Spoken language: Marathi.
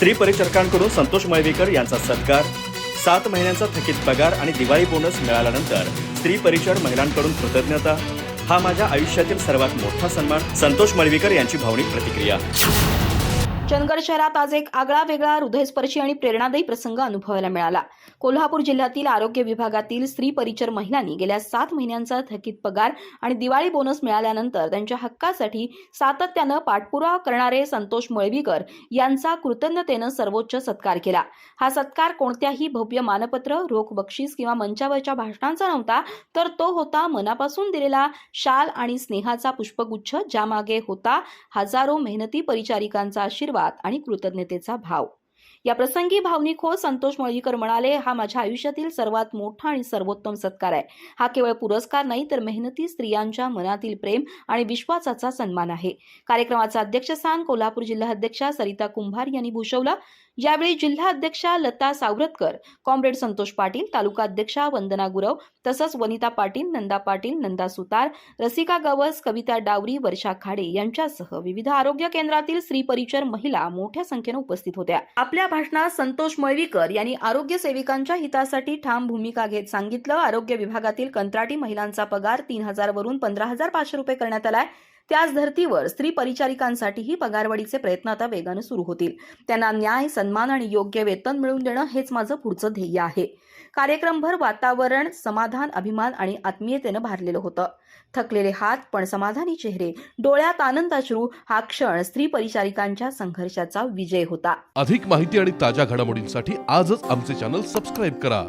स्त्री परिचारकांकडून संतोष मळवीकर यांचा सत्कार सात महिन्यांचा थकीत पगार आणि दिवाळी बोनस मिळाल्यानंतर स्त्री परिचर महिलांकडून कृतज्ञता. हा माझ्या आयुष्यातील सर्वात मोठा सन्मान संतोष मळवीकर यांची भावनिक प्रतिक्रिया. चंदगड शहरात आज एक आगळा वेगळा हृदयस्पर्शी आणि प्रेरणादायी प्रसंग अनुभवायला मिळाला. कोल्हापूर जिल्ह्यातील आरोग्य विभागातील स्त्री परिचर महिलांनी गेल्या सात महिन्यांचा थकीत पगार आणि दिवाळी बोनस मिळाल्यानंतर त्यांच्या हक्कासाठी सातत्यानं पाठपुरावा करणारे संतोष मळवीकर यांचा कृतज्ञतेनं सर्वोच्च सत्कार केला. हा सत्कार कोणत्याही भव्य मानपत्र रोख बक्षीस किंवा मंचावरच्या भाषणांचा नव्हता तर तो होता मनापासून दिलेला शाल आणि स्नेहाचा पुष्पगुच्छ ज्यामागे होता हजारो मेहनती परिचारिकांचा आशीर्वाद. आणि कृतज्ञतेचा भाव. या प्रसंगी भावनिक हो संतोष मळीकर म्हणाले हा माझ्या आयुष्यातील सर्वात मोठा आणि सर्वोत्तम सत्कार आहे. हा केवळ पुरस्कार नाही तर मेहनती स्त्रियांच्या मनातील प्रेम आणि विश्वासाचा सन्मान आहे. कार्यक्रमाचं अध्यक्षस्थान कोल्हापूर जिल्हाध्यक्षा सरिता कुंभार यांनी भूषवला. यावेळी जिल्हा अध्यक्षा लता सावरतकर कॉम्रेड संतोष पाटील तालुका अध्यक्षा वंदना गुरव तसंच वनिता पाटील नंदा पाटील नंदा सुतार रसिका गवस कविता डावरी वर्षा खाडे यांच्यासह विविध आरोग्य केंद्रातील स्त्री परिचर महिला मोठ्या संख्येनं उपस्थित होत्या. आपल्या भाषणात संतोष मळवीकर यांनी आरोग्य सेविकांच्या हितासाठी ठाम भूमिका घेत सांगितलं. आरोग्य विभागातील कंत्राटी महिलांचा पगार तीन हजार वरून पंधरा हजार पाचशे रुपये करण्यात आलाय. त्याच धर्तीवर स्त्री परिचारिकांसाठीही पगारवाढीचे प्रयत्न आता वेगानं सुरू होतील. त्यांना न्याय सन्मान आणि योग्य वेतन मिळवून देणं हेच माझं पुढचं ध्येय आहे. कार्यक्रमभर वातावरण समाधान अभिमान आणि आत्मीयतेनं भारलेलं होतं. थकलेले हात पण समाधानी चेहरे डोळ्यात आनंदाश्रू हा क्षण स्त्री परिचारिकांच्या संघर्षाचा विजय होता. अधिक माहिती आणि ताज्या घडामोडींसाठी आजच आमचे चॅनल सबस्क्राईब करा.